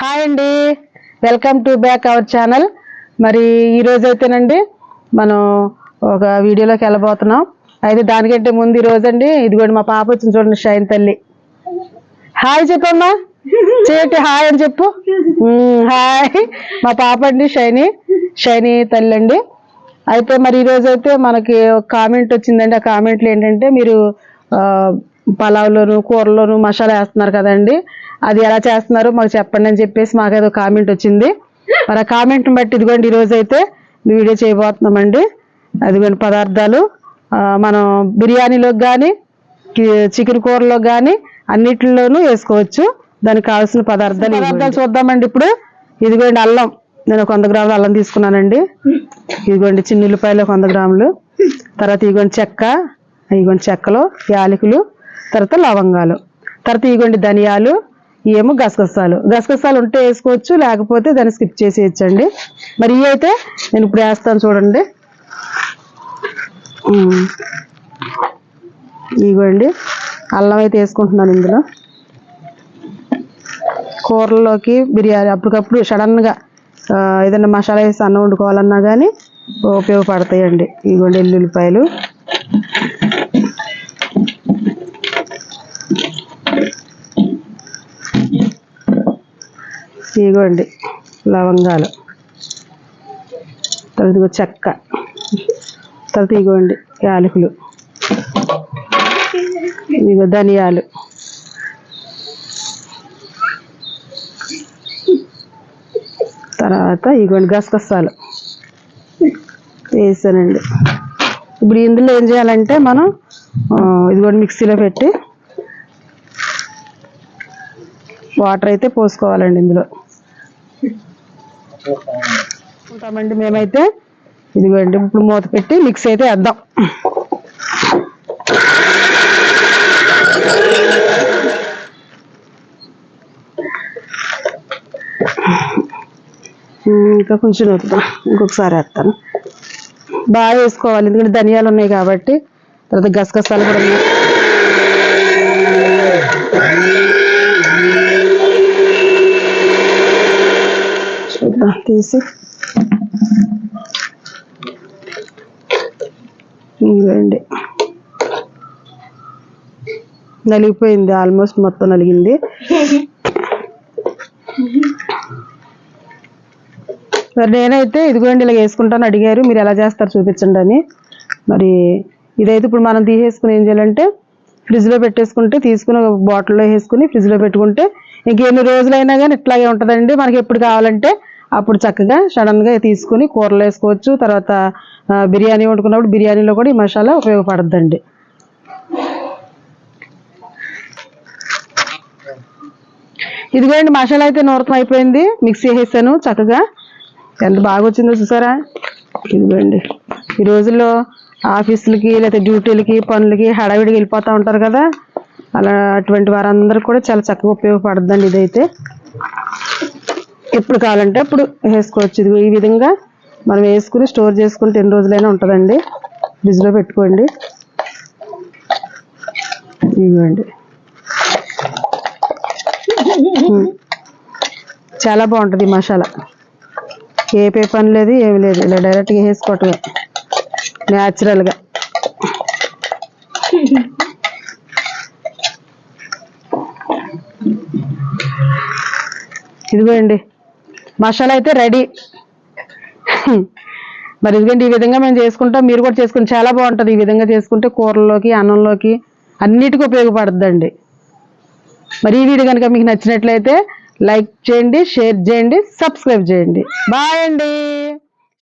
Hi అండి. Welcome to back our channel. మరి ఈ అయితేనండి మనం ఒక వీడియోలోకి వెళ్ళబోతున్నాం. అయితే దానికంటే ముందు ఈరోజు అండి ఇదిగోండి మా పాప వచ్చింది చూడండి షైన్ తల్లి. హాయ్ చెప్పమ్మా. చేయటి హాయ్ అని చెప్పు. హాయ్. మా పాప అండి షైని. షైని తల్లి అండి అయితే మరి ఈరోజైతే అయితే మనకి ఒక కామెంట్ వచ్చిందండి. ఆ కామెంట్లు ఏంటంటే మీరు పలావ్లోను కూరలోను మసాలా వేస్తున్నారు కదండి. అది ఎలా చేస్తున్నారు మాకు చెప్పండి అని చెప్పేసి మాకు ఏదో కామెంట్ వచ్చింది. మరి ఆ కామెంట్ని బట్టి ఇదిగోండి ఈ రోజు అయితే వీడియో చేయబోతున్నామండి. అదిగోండి పదార్థాలు. మనం బిర్యానీలోకి కానీ చికెన్ కూరలో కానీ అన్నిటిలోనూ వేసుకోవచ్చు. దానికి కావాల్సిన పదార్థాలు పదార్థాలు చూద్దామండి ఇప్పుడు. ఇదిగోండి అల్లం. నేను ఒక వంద గ్రాములు అల్లం తీసుకున్నానండి. ఇదిగోండి చిన్న ఉల్లిపాయలు ఒక వంద గ్రాములు. తర్వాత ఇదిగోండి చెక్క ఇదిగోండి చెక్కలు యాలకులు తర్వాత లవంగాలు. తర్వాత ఇదిగోండి ధనియాలు ఏమో గసగసాలు. గసగసాలు ఉంటే వేసుకోవచ్చు లేకపోతే దాన్ని స్కిప్ చేసేయచ్చండి. మరి ఇవి అయితే నేను ఇప్పుడు వేస్తాను చూడండి. ఉమ్. అల్లం అయితే వేసుకుంటున్నాను ఇందులో. కూరల్లోకి బిర్యానీ అప్పటికప్పుడు సడన్గా ఏదైనా మసాలా వేసి అన్నం వండుకోవాలన్నా కానీ ఉపయోగపడతాయండి. ఇదిగోండి ఎల్లుల్లిపాయలు. ఇదిగోండి లవంగాలు. తర్వాత ఇదిగో చెక్క. తర్వాత ఇదిగోండి యాలకులు. ఇదిగో ధనియాలు. తర్వాత ఇదిగోండి గసగసాలు. వేసానండి. ఇప్పుడు ఇందులో ఏం చేయాలంటే మనం ఇది ఇదిగోండి మిక్సీలో పెట్టి వాటర్ అయితే పోసుకోవాలండి ఇందులో. ఉంటామండి మేమైతే. ఇదిగోండి ఇప్పుడు మూత పెట్టి మిక్స్ అయితే వేద్దాం. ఇంకా కొంచెం వద్దాం ఇంకొకసారి వేస్తాను. బాగా వేసుకోవాలి ఎందుకంటే ధనియాలు ఉన్నాయి కాబట్టి. తర్వాత గసగసాలు కూడా ఉన్నాయి. తీసి ఇవ్వండి. నలిగిపోయింది ఆల్మోస్ట్ మొత్తం నలిగింది. మరి నేనైతే ఇదిగోండి ఇలా వేసుకుంటాను అడిగారు మీరు ఎలా చేస్తారు చూపించండి అని. మరి ఇదైతే ఇప్పుడు మనం తీసేసుకుని ఏం చేయాలంటే ఫ్రిడ్జ్లో పెట్టేసుకుంటే తీసుకుని ఒక బాటిల్లో వేసుకుని ఫ్రిడ్జ్లో పెట్టుకుంటే ఇంకెన్ని రోజులైనా కానీ ఇట్లాగే ఉంటుందండి. మనకి ఎప్పుడు కావాలంటే అప్పుడు చక్కగా సడన్గా తీసుకుని కూరలు వేసుకోవచ్చు. తర్వాత బిర్యానీ వండుకున్నప్పుడు బిర్యానీలో కూడా ఈ మసాలా ఉపయోగపడద్దండి. ఇదిగోండి మసాలా అయితే నూరతం అయిపోయింది. మిక్సీ వేసాను చక్కగా. ఎంత బాగా వచ్చిందో చూసారా? ఇదిగోండి. ఈ రోజుల్లో ఆఫీసులకి లేకపోతే డ్యూటీలకి పనులకి హడావిడికి వెళ్ళిపోతూ ఉంటారు కదా. అలా అటువంటి వారందరూ కూడా చాలా చక్కగా ఉపయోగపడుతుందండి ఇదైతే. ఎప్పుడు కావాలంటే అప్పుడు వేసుకోవచ్చు. ఇది ఈ విధంగా మనం వేసుకుని స్టోర్ చేసుకుంటే ఎన్ని రోజులైనా ఉంటుందండి. ఫ్రిడ్జ్లో పెట్టుకోండి. ఇవ్వండి చాలా బాగుంటుంది మసాలా. ఏ పే పని లేదు ఏమి లేదు. ఇలా డైరెక్ట్గా వేసుకోవటమే. న్యాచురల్గా ఇదిగోండి. మసాలా అయితే రెడీ. మరి ఎందుకంటే ఈ విధంగా మేము చేసుకుంటాం మీరు కూడా చేసుకుని చాలా బాగుంటుంది. ఈ విధంగా చేసుకుంటే కూరల్లోకి అన్నంలోకి అన్నిటికీ ఉపయోగపడుతుందండి మరి ఈ వీడియో కనుక మీకు నచ్చినట్లయితే లైక్ చేయండి షేర్ చేయండి సబ్స్క్రైబ్ చేయండి. బాయ్ అండి.